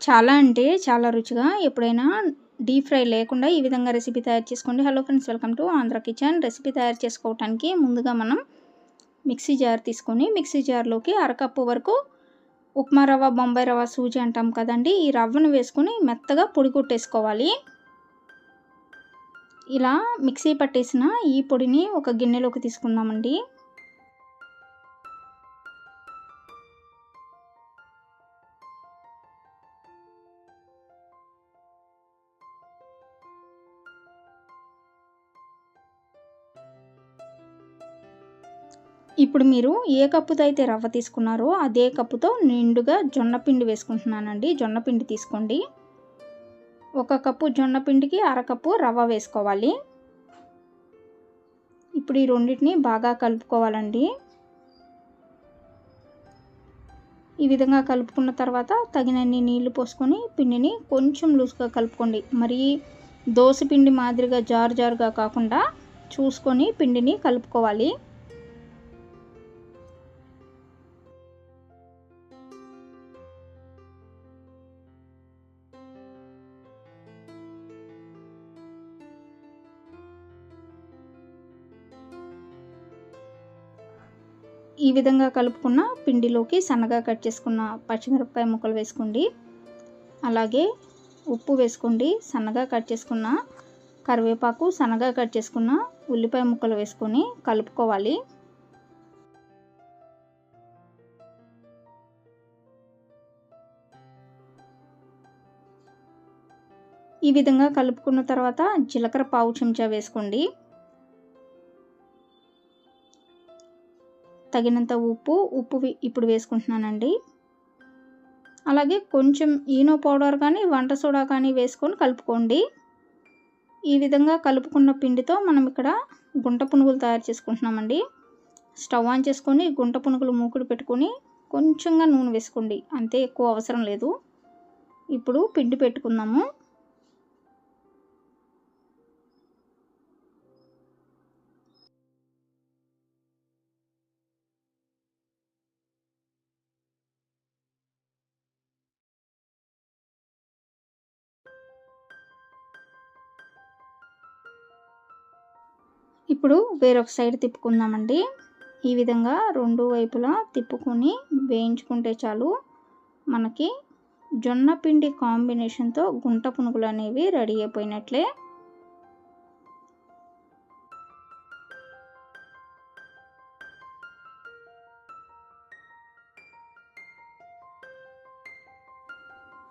చాలా అంటే చాలా రుచిగా ఎప్పుడైనా డీప్ ఫ్రై లేకుండా ఈ విధంగా రెసిపీ తయారు చేసుకోండి. Hello friends welcome to Andhra kitchen. Recipe తయారు చేసుకోవటానికి ముందుగా మనం మిక్సీ జార్ తీసుకొని మిక్సీ జార్లోకి అరకప్పు వరకు ఉప్మా రవ్వ బొంబాయి రవ్వ సూజీ అంటాం కదండి. ఈ రవ్వను వేసుకొని మెత్తగా పొడి కొట్టేసుకోవాలి. ఇలా మిక్సీ పట్టేసిన ఈ పొడిని ఒక గిన్నెలోకి తీసుకుందామండి. ఇప్పుడు మీరు ఏ కప్పుతో అయితే రవ్వ తీసుకున్నారో అదే కప్పుతో నిండుగా జొన్నపిండి వేసుకుంటున్నానండి. జొన్నపిండి తీసుకోండి. ఒక కప్పు జొన్నపిండికి అరకప్పు రవ్వ వేసుకోవాలి. ఇప్పుడు ఈ రెండింటిని బాగా కలుపుకోవాలండి. ఈ విధంగా కలుపుకున్న తర్వాత తగినన్ని నీళ్ళు పోసుకొని పిండిని కొంచెం లూజ్గా కలుపుకోండి. మరి దోశ పిండి మాదిరిగా జారు జారుగా కాకుండా చూసుకొని పిండిని కలుపుకోవాలి. ఈ విధంగా కలుపుకున్న పిండిలోకి సన్నగా కట్ చేసుకున్న పచ్చిమిరపకాయ ముక్కలు వేసుకోండి. అలాగే ఉప్పు వేసుకోండి. సన్నగా కట్ చేసుకున్న కరివేపాకు సన్నగా కట్ చేసుకున్న ఉల్లిపాయ ముక్కలు వేసుకొని కలుపుకోవాలి. ఈ విధంగా కలుపుకున్న తర్వాత జీలకర్ర పావు చెంచా వేసుకోండి. తగినంత ఉప్పు ఉప్పు ఇప్పుడు వేసుకుంటున్నానండి. అలాగే కొంచెం ఈనో పౌడర్ కానీ వంట సోడా కానీ వేసుకొని కలుపుకోండి. ఈ విధంగా కలుపుకున్న పిండితో మనం ఇక్కడ గుంట పునుగులు తయారు చేసుకుంటున్నామండి. స్టవ్ ఆన్ చేసుకొని గుంట పునుగులు మూకుడు పెట్టుకొని కొంచెంగా నూనె వేసుకోండి. అంతే ఎక్కువ అవసరం లేదు. ఇప్పుడు పిండి పెట్టుకుందాము. ఇప్పుడు వేరొక సైడ్ తిప్పుకుందామండి. ఈ విధంగా రెండు వైపులా తిప్పుకొని వేయించుకుంటే చాలు మనకి జొన్న పిండి కాంబినేషన్తో గుంట పునుగులు అనేవి రెడీ అయిపోయినట్లే.